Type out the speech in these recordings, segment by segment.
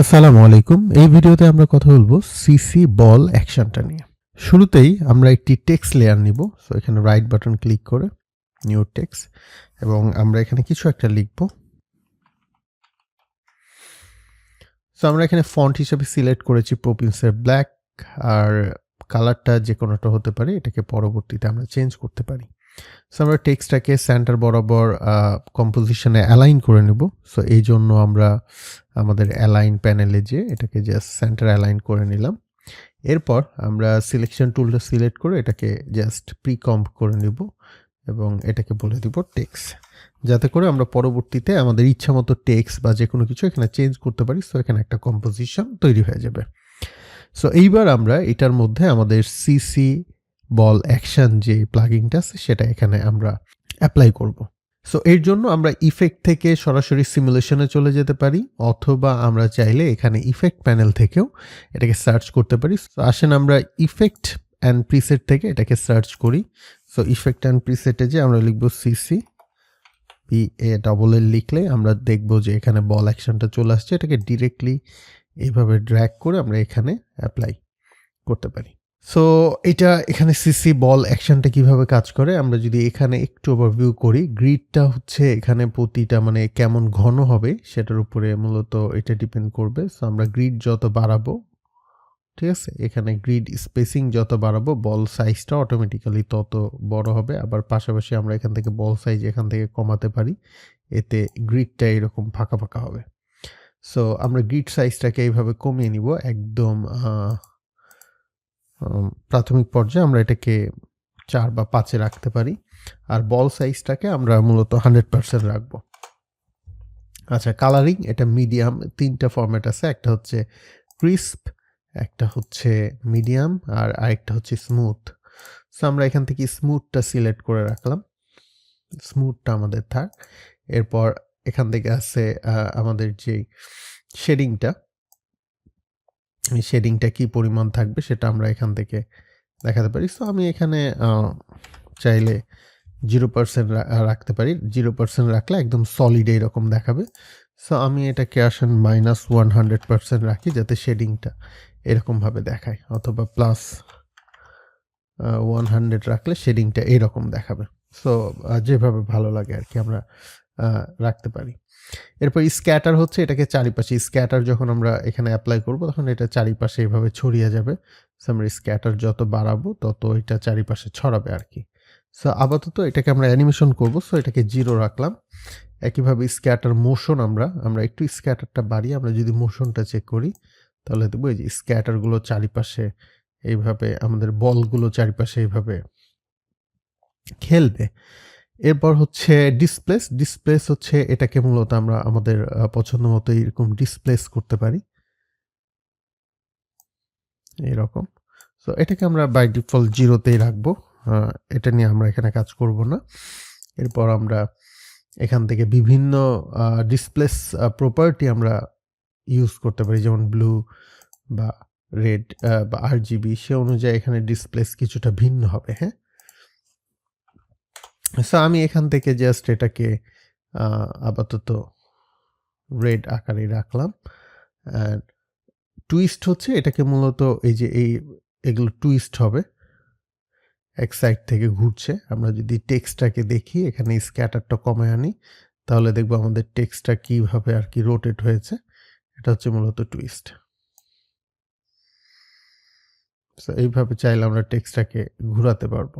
আসসালামু আলাইকুম। এই ভিডিওতে আমরা কথা বলব সিসি বল অ্যাকশনটা নিয়ে। শুরুতেই আমরা একটি টেক্সট লেয়ার নিব। সো এখানে রাইট বাটন ক্লিক করে নিউ টেক্সট এবং আমরা এখানে কিছু একটা লিখব। সো আমরা এখানে ফন্ট হিসেবে সিলেক্ট করেছি প্রোপিন্সের ব্ল্যাক আর কালারটা যে কোনোটা হতে পারে, এটাকে পরবর্তীতে আমরা চেঞ্জ করতে পারি। সো আমরা টেক্সটটাকে সেন্টার বরাবর কম্পোজিশনে অ্যালাইন করে নেব। সো এই জন্য আমরা আমাদের অ্যালাইন প্যানেলে যে এটাকে জাস্ট সেন্টার অ্যালাইন করে নিলাম। এরপর আমরা সিলেকশন টুলটা সিলেক্ট করে এটাকে জাস্ট প্রিকম্প করে নেব এবং এটাকে বলে দিব টেক্স যাতে করে আমরা পরবর্তীতে আমাদের ইচ্ছা মতো টেক্স বা যে কোনো কিছু এখানে চেঞ্জ করতে পারি। সো এখানে একটা কম্পোজিশন তৈরি হয়ে যাবে। সো এইবার আমরা এটার মধ্যে আমাদের সিসি বল অ্যাকশন যে প্লাগিংটা আছে, সেটা এখানে আমরা অ্যাপ্লাই করব। সো এর জন্য আমরা ইফেক্ট থেকে সরাসরি সিমুলেশনে চলে যেতে পারি, অথবা আমরা চাইলে এখানে ইফেক্ট প্যানেল থেকেও এটাকে সার্চ করতে পারি। সো আসেন আমরা ইফেক্ট অ্যান্ড প্রিসেট থেকে এটাকে সার্চ করি। সো ইফেক্ট অ্যান্ড প্রিসেটে যে আমরা লিখব CC P A double L লিখলে আমরা দেখব যে এখানে বল অ্যাকশনটা চলে আসছে। এটাকে ডিরেক্টলি এইভাবে ড্র্যাক করে আমরা এখানে অ্যাপ্লাই করতে পারি। সো এটা এখানে সিসি বল অ্যাকশনটা কীভাবে কাজ করে? আমরা যদি এখানে একটু ওভারভিউ করি গ্রিডটা হচ্ছে এখানে প্রতিটা মানে কেমন ঘন হবে সেটার উপরে মূলত এটা ডিপেন্ড করবে। সো আমরা গ্রিড যত বাড়াবো, ঠিক আছে? এখানে গ্রিড স্পেসিং যত বাড়াবো বল সাইজটা অটোমেটিক্যালি তত বড় হবে। আবার পাশাপাশি আমরা এখান থেকে বল সাইজ এখান থেকে কমাতে পারি, এতে গ্রিডটা এরকম ফাঁকা ফাঁকা হবে। সো আমরা গ্রিড সাইজটাকে এইভাবে কমিয়ে নিব, একদম প্রাথমিক পর্যায়ে আমরা এটাকে চার বা পাঁচে রাখতে পারি, আর বল সাইজটাকে আমরা মূলত হান্ড্রেড পার্সেন্ট রাখব। আচ্ছা কালারিং, এটা মিডিয়াম, তিনটা ফরম্যাট আছে, একটা হচ্ছে ক্রিস্প, একটা হচ্ছে মিডিয়াম, আর আরেকটা হচ্ছে স্মুথ। সো আমরা এখান থেকে স্মুথটা সিলেক্ট করে রাখলাম। স্মুথটা আমাদের থাক। এরপর এখান থেকে আছে আমাদের যে শেডিংটা শেডিংটা কি পরিমাণ থাকবে সেটা আমরা এখান থেকে দেখাতে পারি। সো আমি এখানে চাইলে জিরো পার্সেন্ট রাখতে পারি। জিরো পার্সেন্ট রাখলে একদম সলিড এইরকম দেখাবে। সো আমি এটাকে আসেন মাইনাস ওয়ান হান্ড্রেড পার্সেন্ট রাখি যাতে শেডিংটা এরকমভাবে দেখায়। অথবা প্লাস ওয়ান হান্ড্রেড রাখলে শেডিংটা এরকম দেখাবে। সো যেভাবে ভালো লাগে আর কি আমরা রাখতে পারি। এরপর স্ক্যাটার হচ্ছে, এটাকে চারিপাশে স্ক্যাটার যখন আমরা এখানে অ্যাপ্লাই করব, তখন এটা চারিপাশে এভাবে ছড়িয়ে যাবে। সো আমরা স্ক্যাটার যত বাড়াবো, তত এটা চারিপাশে ছড়াবে আর কি সো আপাতত এটাকে আমরা অ্যানিমেশন করব। সো এটাকে জিরো রাখলাম। একইভাবে স্ক্যাটার মোশন আমরা আমরা একটু স্ক্যাটারটা বাড়িয়ে আমরা যদি মোশনটা চেক করি, তাহলে দেখব এই যে স্ক্যাটারগুলো চারিপাশে এইভাবে, আমাদের বলগুলো চারিপাশে এইভাবে খেলবে। এরপর হচ্ছে ডিসপ্লেস ডিসপ্লেস হচ্ছে এটাকে মূলত আমরা আমাদের পছন্দ মতো এরকম ডিসপ্লেস করতে পারি। এরকম। সো এটাকে আমরা বাই ডিফল্ট জিরোতেই রাখব। এটা নিয়ে আমরা এখানে কাজ করব না। এরপর আমরা এখান থেকে বিভিন্ন ডিসপ্লেস প্রপার্টি আমরা ইউজ করতে পারি। যেমন ব্লু বা রেড বা আর জিবি সে অনুযায়ী এখানে ডিসপ্লেস কিছুটা ভিন্ন হবে হ্যাঁ? সো আমি এখান থেকে জাস্ট এটাকে আপাতত রেড আকারে রাখলাম। অ্যান্ড টুইস্ট হচ্ছে এটাকে মূলত এই যে এই, এগুলো টুইস্ট হবে। এক সাইড থেকে ঘুরছে। আমরা যদি টেক্সটটাকে দেখি, এখানে স্ক্যাটারটা কমে আনি, তাহলে দেখব আমাদের টেক্সটটা কীভাবে আর কি রোটেট হয়েছে। এটা হচ্ছে মূলত টুইস্ট এইভাবে চাইলে আমরা টেক্সটটাকে ঘুরাতে পারব।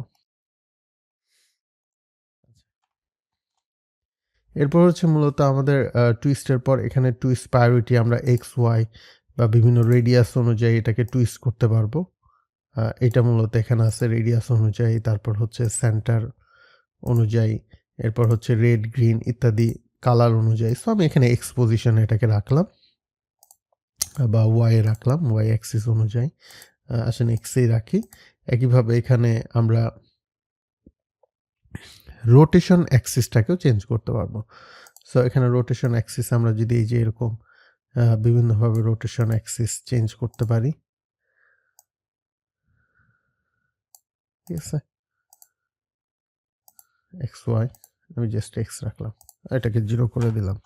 এরপর হচ্ছে মূলত আমাদের টুইস্টের পর এখানে টুইস্ট প্রায়োরিটি আমরা এক্স ওয়াই বা বিভিন্ন রেডিয়াস অনুযায়ী এটাকে টুইস্ট করতে পারব। এটা মূলত এখানে আছে রেডিয়াস অনুযায়ী, তারপর হচ্ছে সেন্টার অনুযায়ী, এরপর হচ্ছে রেড গ্রিন ইত্যাদি কালার অনুযায়ী। সো আমি এখানে এক্সপোজিশন এটাকে রাখলাম, বা ওয়াই রাখলাম ওয়াই অ্যাক্সিস অনুযায়ী। আসেন এক্সেই রাখি। একইভাবে এখানে আমরা রোটেশন অ্যাক্সিসটাকেও চেঞ্জ করতে পারব। সো এখানে রোটেশন অ্যাক্সিস আমরা যদি এই যে এরকম বিভিন্নভাবে রোটেশন অ্যাক্সিস চেঞ্জ করতে পারি। ঠিক আছে? এক্স ওয়াই আমি জাস্ট এক্স রাখলাম। এটাকে জিরো করে দিলাম।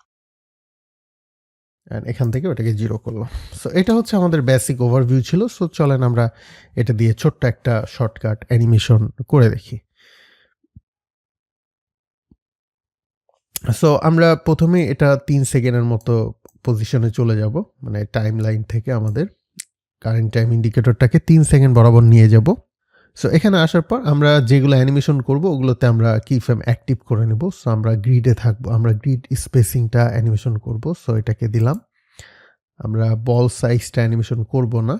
অ্যান্ড এখান থেকে ওটাকে জিরো করলাম। সো এটা হচ্ছে আমাদের বেসিক ওভারভিউ ছিল। সো চলেন আমরা এটা দিয়ে ছোট্ট একটা শর্টকাট অ্যানিমেশন করে দেখি। সো আমরা প্রথমে এটা তিন সেকেন্ডের মতো পজিশনে চলে যাব মানে টাইম লাইন থেকে আমাদের কারেন্ট টাইম ইন্ডিকেটরটাকে তিন সেকেন্ড বরাবর নিয়ে যাব। সো এখানে আসার পর আমরা যেগুলো অ্যানিমেশন করব, ওগুলোতে আমরা কি ফ্রেম অ্যাক্টিভ করে নেব। সো আমরা গ্রিডে থাকব, আমরা গ্রিড স্পেসিংটা অ্যানিমেশন করব। সো এটাকে দিলাম। আমরা বল সাইজটা অ্যানিমেশন করব না,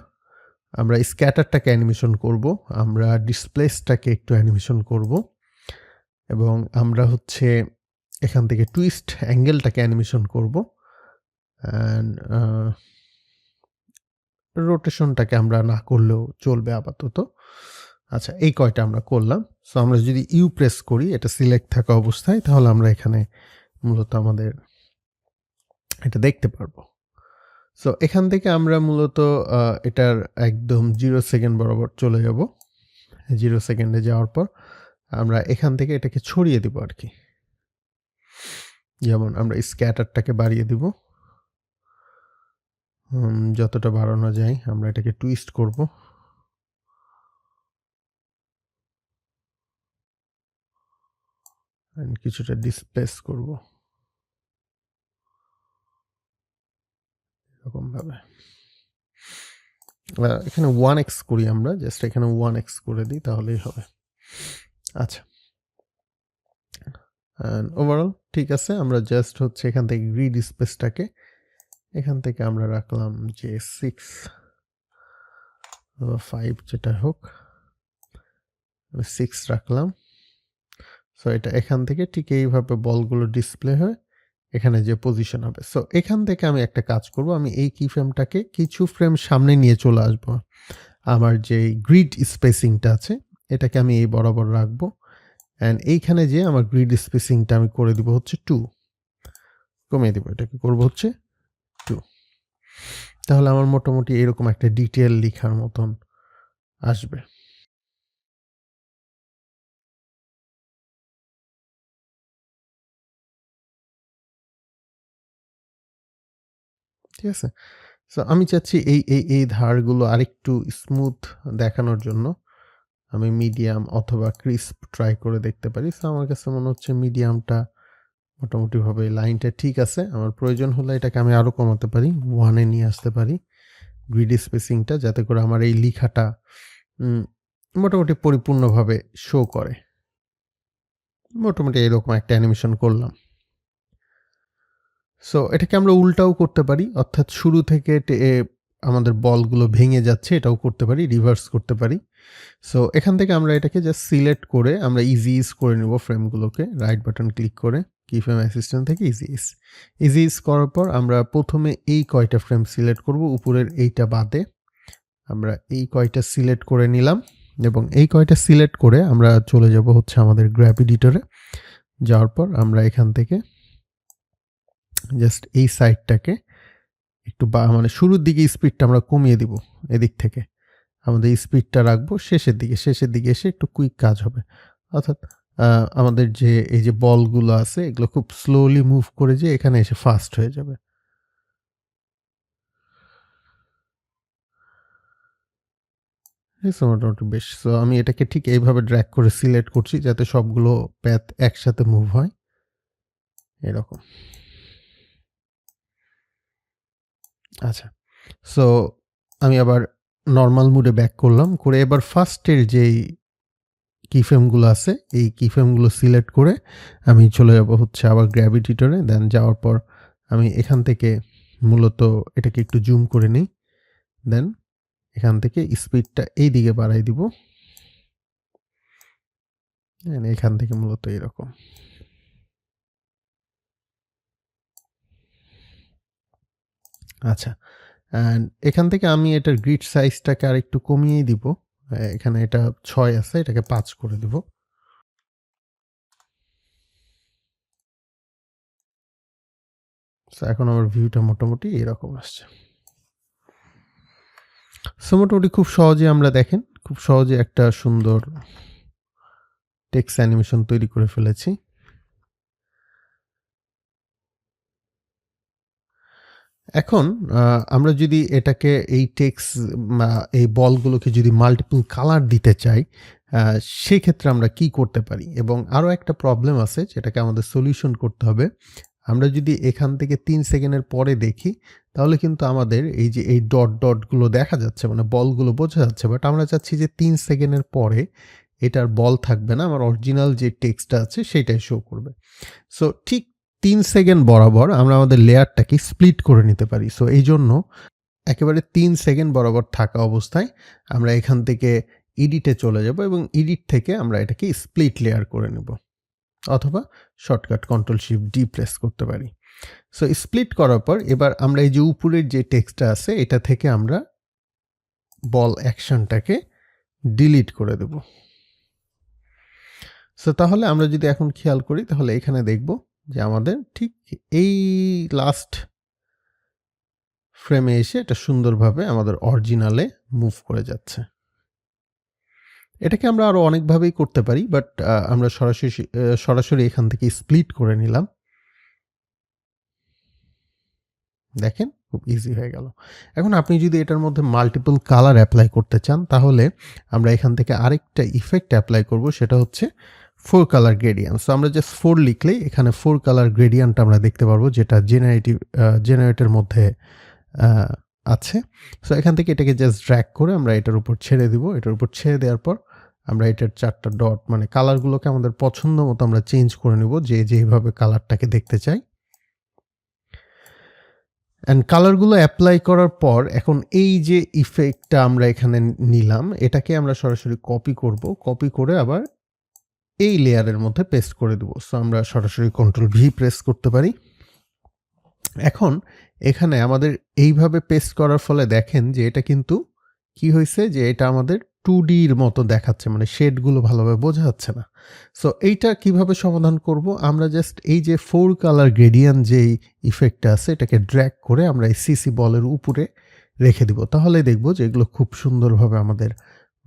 আমরা স্ক্যাটারটাকে অ্যানিমেশন করব, আমরা ডিসপ্লেসটাকে একটু অ্যানিমেশন করব, এবং আমরা হচ্ছে এখান থেকে টুইস্ট অ্যাঙ্গেলটাকে অ্যানিমেশন করব। অ্যান্ড রোটেশনটাকে আমরা না করলেও চলবে আপাতত। আচ্ছা এই কয়টা আমরা করলাম। সো আমরা যদি ইউ প্রেস করি, এটা সিলেক্ট থাকা অবস্থায়, তাহলে আমরা এখানে মূলত আমাদের এটা দেখতে পারব। সো এখান থেকে আমরা মূলত এটার একদম জিরো সেকেন্ড বরাবর চলে যাব। জিরো সেকেন্ডে যাওয়ার পর আমরা এখান থেকে এটাকে ছড়িয়ে দেবো আর কি যেমন আমরা স্ক্যাটারটাকে বাড়িয়ে দিব। যতটা বাড়ানো যায় আমরা এটাকে টুইস্ট করব। কিছুটা ডিসপ্লেস করব। এরকমভাবে। এখানে ওয়ান এক্স করি আমরা জাস্ট এখানে ওয়ান এক্স করে দিই, তাহলেই হবে। আচ্ছা। ওভারঅল ঠিক আছে, আমরা জাস্ট হচ্ছে এখান থেকে গ্রিড স্পেসটাকে এখান থেকে আমরা রাখলাম যে সিক্স ফাইভ যেটা হোক সিক্স রাখলাম। সো এটা এখান থেকে ঠিক এইভাবে বলগুলো ডিসপ্লে হয়, এখানে যে পজিশন হবে। সো এখান থেকে আমি একটা কাজ করব, আমি এই কি ফ্রেমটাকে কিছু ফ্রেম সামনে নিয়ে চলে আসব। আমার যে গ্রিড স্পেসিংটা আছে, এটাকে আমি এই বরাবর রাখব। অ্যান্ড এইখানে যে আমার গ্রিড স্পেসিংটা আমি করে দিব হচ্ছে টু কমিয়ে দিব, এটাকে করব হচ্ছে টু তাহলে আমার মোটামুটি এরকম একটা ডিটেল লেখার মতন আসবে। ঠিক আছে? সো আমি চাচ্ছি এই এই এই ধারগুলো আরেকটু স্মুথ দেখানোর জন্য। আমি মিডিয়াম অথবা ক্রিস্প ট্রাই করে দেখতে পারি। সো আমার কাছে মনে হচ্ছে মিডিয়ামটা মোটামুটিভাবে লাইনটা ঠিক আছে। আমার প্রয়োজন হলে এটাকে আমি আরও কমাতে পারি ওয়ানে নিয়ে আসতে পারি গ্রিড স্পেসিংটা যাতে করে আমার এই লেখাটা মোটামুটি পরিপূর্ণভাবে শো করে। মোটামুটি এরকম একটা অ্যানিমেশন করলাম। সো এটাকে আমরা উল্টাও করতে পারি। অর্থাৎ শুরু থেকে আমাদের বলগুলো ভেঙে যাচ্ছে, এটাও করতে পারি রিভার্স করতে পারি। সো এখান থেকে আমরা এটাকে জাস্ট সিলেক্ট করে আমরা ইজি ইজ করে নেব ফ্রেমগুলোকে রাইট বাটন ক্লিক করে কি ফ্রেম অ্যাসিস্ট্যান্ট থেকে ইজি ইজ ইজি ইজ করার পর আমরা প্রথমে এই কয়টা ফ্রেম সিলেক্ট করব, উপরের এইটা বাদে। আমরা এই কয়টা সিলেক্ট করে নিলাম এবং এই কয়টা সিলেক্ট করে আমরা চলে যাব হচ্ছে আমাদের গ্র্যাপ এডিটরে যাওয়ার পর আমরা এখান থেকে জাস্ট এই সাইডটাকে একটু বা মানে শুরুর দিকে স্পিডটা আমরা কমিয়ে দিব এদিক থেকে। আমাদের স্পিডটা রাখব, শেষের দিকে শেষের দিকে এসে একটু কুইক কাজ হবে। অর্থাৎ আমাদের যে, এই যে বলগুলো আছে, এগুলো খুব স্লোলি মুভ করে যে এখানে এসে ফাস্ট হয়ে যাবে। মোটামুটি বেশ সো আমি এটাকে ঠিক এইভাবে ড্র্যাক করে সিলেক্ট করছি যাতে সবগুলো প্যাথ একসাথে মুভ হয়। এরকম। আচ্ছা সো আমি আবার নর্মাল মুডে ব্যাক করলাম, করে এবার ফার্স্টের যেই কিফ্রেমগুলো আছে, এই কিফ্রেমগুলো সিলেক্ট করে আমি চলে যাব হচ্ছে আবার গ্র্যাভিটিটরে দেন যাওয়ার পর আমি এখান থেকে মূলত এটাকে একটু জুম করে নিই দেন এখান থেকে স্পিডটা এই দিকে বাড়াই দিব। এখান থেকে মূলত এরকম। আচ্ছা অ্যান্ড এখান থেকে আমি এটার গ্রিড সাইজটাকে আর একটু কমিয়েই দিব। এখানে এটা ছয় আছে, এটাকে পাঁচ করে দিব। এখন আমার ভিউটা মোটামুটি এরকম আসছে। সো মোটামুটি খুব সহজে আমরা দেখেন, খুব সহজে একটা সুন্দর টেক্স অ্যানিমেশন তৈরি করে ফেলেছি। এখন আমরা যদি এটাকে এই টেক্স এই বলগুলোকে যদি মাল্টিপল কালার দিতে চাই সেই ক্ষেত্রে আমরা কি করতে পারি? এবং আরও একটা প্রবলেম আছে, যেটাকে আমাদের সলিউশন করতে হবে। আমরা যদি এখান থেকে তিন সেকেন্ডের পরে দেখি, তাহলে কিন্তু আমাদের এই যে এই ডট ডটগুলো দেখা যাচ্ছে মানে বলগুলো বোঝা যাচ্ছে বাট আমরা চাচ্ছি যে তিন সেকেন্ডের পরে এটার বল থাকবে না, আমার অরিজিনাল যে টেক্সটটা আছে, সেটাই শো করবে। সো ঠিক তিন সেকেন্ড বরাবর আমরা আমাদের লেয়ারটাকে স্প্লিট করে নিতে পারি। সো এই জন্য একেবারে তিন সেকেন্ড বরাবর থাকা অবস্থায় আমরা এখান থেকে ইডিটে চলে যাব এবং ইডিট থেকে আমরা এটাকে স্প্লিট লেয়ার করে নেব। অথবা shortcut control shift D press করতে পারি। সো স্প্লিট করার পর এবার আমরা এই যে উপরের যে টেক্সটটা আছে, এটা থেকে আমরা বল অ্যাকশনটাকে ডিলিট করে দেব। সো তাহলে আমরা যদি এখন খেয়াল করি, তাহলে এখানে দেখব যে আমাদের ঠিক এই লাস্ট ফ্রেমে এসে এটা সুন্দরভাবে আমাদের অরিজিনালে মুভ করে যাচ্ছে। এটাকে আমরা আরও অনেকভাবেই করতে পারি বাট আমরা সরাসরি সরাসরি এখান থেকে স্প্লিট করে নিলাম। দেখেন, খুব ইজি হয়ে গেল। এখন আপনি যদি এটার মধ্যে মাল্টিপল কালার অ্যাপ্লাই করতে চান, তাহলে আমরা এখান থেকে আরেকটা ইফেক্ট অ্যাপ্লাই করব, সেটা হচ্ছে ফোর কালার গ্রেডিয়ান্ট সো আমরা জাস্ট ফোর লিখলেই এখানে ফোর কালার গ্রেডিয়ান্ট আমরা দেখতে পারব, যেটা জেনারেটিভ জেনারেটের মধ্যে আছে। সো এখান থেকে এটাকে জাস্ট ড্র্যাক করে আমরা এটার উপর ছেড়ে দিব। এটার উপর ছেড়ে দেওয়ার পর আমরা এটার চারটা ডট মানে কালারগুলোকে আমাদের পছন্দ মতো আমরা চেঞ্জ করে নেব, যে যেভাবে কালারটাকে দেখতে চাই। অ্যান্ড কালারগুলো অ্যাপ্লাই করার পর এখন এই যে ইফেক্টটা আমরা এখানে নিলাম, এটাকে আমরা সরাসরি কপি করব। কপি করে আবার এই লেয়ারের মধ্যে পেস্ট করে দেবো। সো আমরা সরাসরি কন্ট্রোল ভি প্রেস করতে পারি। এখন এখানে আমাদের এইভাবে পেস্ট করার ফলে দেখেন যে এটা কিন্তু কি হয়েছে? যে এটা আমাদের টু ডির মতো দেখাচ্ছে মানে শেডগুলো ভালোভাবে বোঝা যাচ্ছে না। সো এইটা কীভাবে সমাধান করব? আমরা জাস্ট এই যে ফোর কালার গ্রেডিয়ান যেই ইফেক্টটা আছে, এটাকে ড্র্যাক করে আমরা এই সিসি বলের উপরে রেখে দিব। তাহলে দেখব যে এগুলো খুব সুন্দরভাবে আমাদের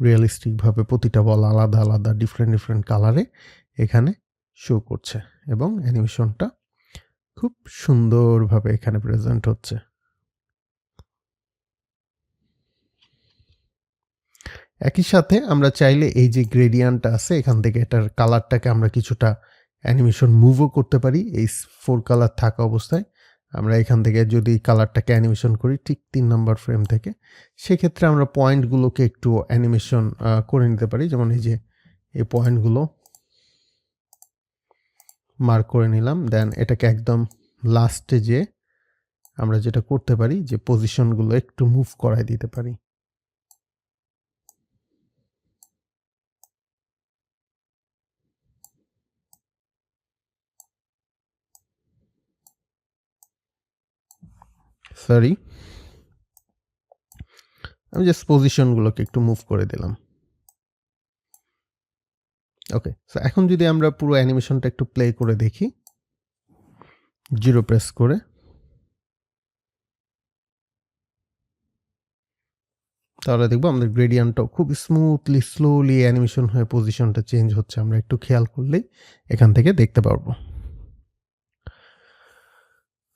রিয়েলিস্টিকভাবে প্রতিটা বল আলাদা আলাদা ডিফারেন্ট ডিফারেন্ট কালারে এখানে শো করছে এবং অ্যানিমেশনটা খুব সুন্দরভাবে এখানে প্রেজেন্ট হচ্ছে। একই সাথে আমরা চাইলে এই যে গ্রেডিয়ান্ট আছে, এখান থেকে এটার কালারটাকে আমরা কিছুটা অ্যানিমেশন মুভও করতে পারি। এই ফোর কালার থাকা অবস্থায় আমরা এখান থেকে যদি কালারটাকে অ্যানিমেশন করি ঠিক তিন নম্বর ফ্রেম থেকে, সেক্ষেত্রে আমরা পয়েন্টগুলোকে একটু অ্যানিমেশন করে নিতে পারি। যেমন এই যে, এই পয়েন্টগুলো মার্ক করে নিলাম। দেন এটাকে একদম লাস্টে যে আমরা যেটা করতে পারি যে পজিশনগুলো একটু মুভ করায় দিতে পারি। সরি আমি জাস্ট পজিশনগুলোকে একটু মুভ করে দিলাম। ওকে সো এখন যদি আমরা পুরো অ্যানিমেশনটা একটু প্লে করে দেখি। জিরো প্রেস করে। তাহলে দেখব আমাদের গ্রেডিয়ান্টটাও খুব স্মুথলি স্লোলি অ্যানিমেশন হয়ে পজিশনটা চেঞ্জ হচ্ছে। আমরা একটু খেয়াল করলেই এখান থেকে দেখতে পারব।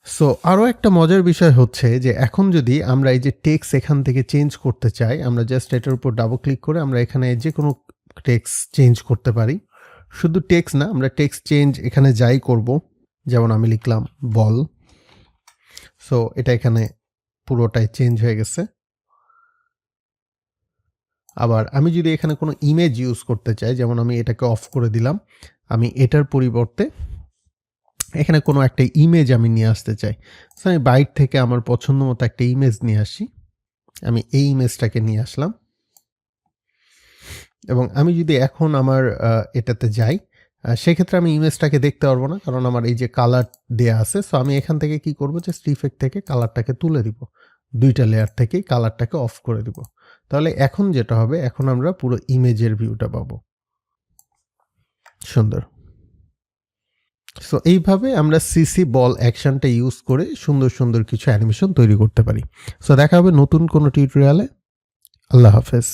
সো আরও একটা মজার বিষয় হচ্ছে যে এখন যদি আমরা এই যে টেক্স এখান থেকে চেঞ্জ করতে চাই, আমরা জাস্ট এটার উপর ডাবল ক্লিক করে আমরা এখানে যে কোনো টেক্স চেঞ্জ করতে পারি। শুধু টেক্স না, আমরা টেক্স চেঞ্জ এখানে যাই করব। যেমন আমি লিখলাম, বল। সো এটা এখানে পুরোটাই চেঞ্জ হয়ে গেছে। আবার আমি যদি এখানে কোনো ইমেজ ইউজ করতে চাই, যেমন আমি এটাকে অফ করে দিলাম, আমি এটার পরিবর্তে এখানে কোনো একটা ইমেজ আমি নিয়ে আসতে চাই। সো আমি বাইট থেকে আমার পছন্দ মতো একটা ইমেজ নিয়ে আসি। আমি এই ইমেজটাকে নিয়ে আসলাম। এবং আমি যদি এখন আমার এটাতে যাই সেক্ষেত্রে আমি ইমেজটাকে দেখতে পারব না। কারণ আমার এই যে কালার দেয়া আছে সো আমি এখান থেকে কি করব? যে ইফেক্ট থেকে কালারটাকে তুলে দিব। দুইটা লেয়ার থেকেই কালারটাকে অফ করে দিব। তাহলে এখন যেটা হবে, এখন আমরা পুরো ইমেজের ভিউটা পাবো। সুন্দর। সো এইভাবে আমরা সিসি বল অ্যাকশনটা ইউজ করে সুন্দর সুন্দর কিছু অ্যানিমেশন তৈরি করতে পারি। সো দেখা হবে নতুন কোনো টিউটোরিয়ালে আল্লাহ হাফেজ।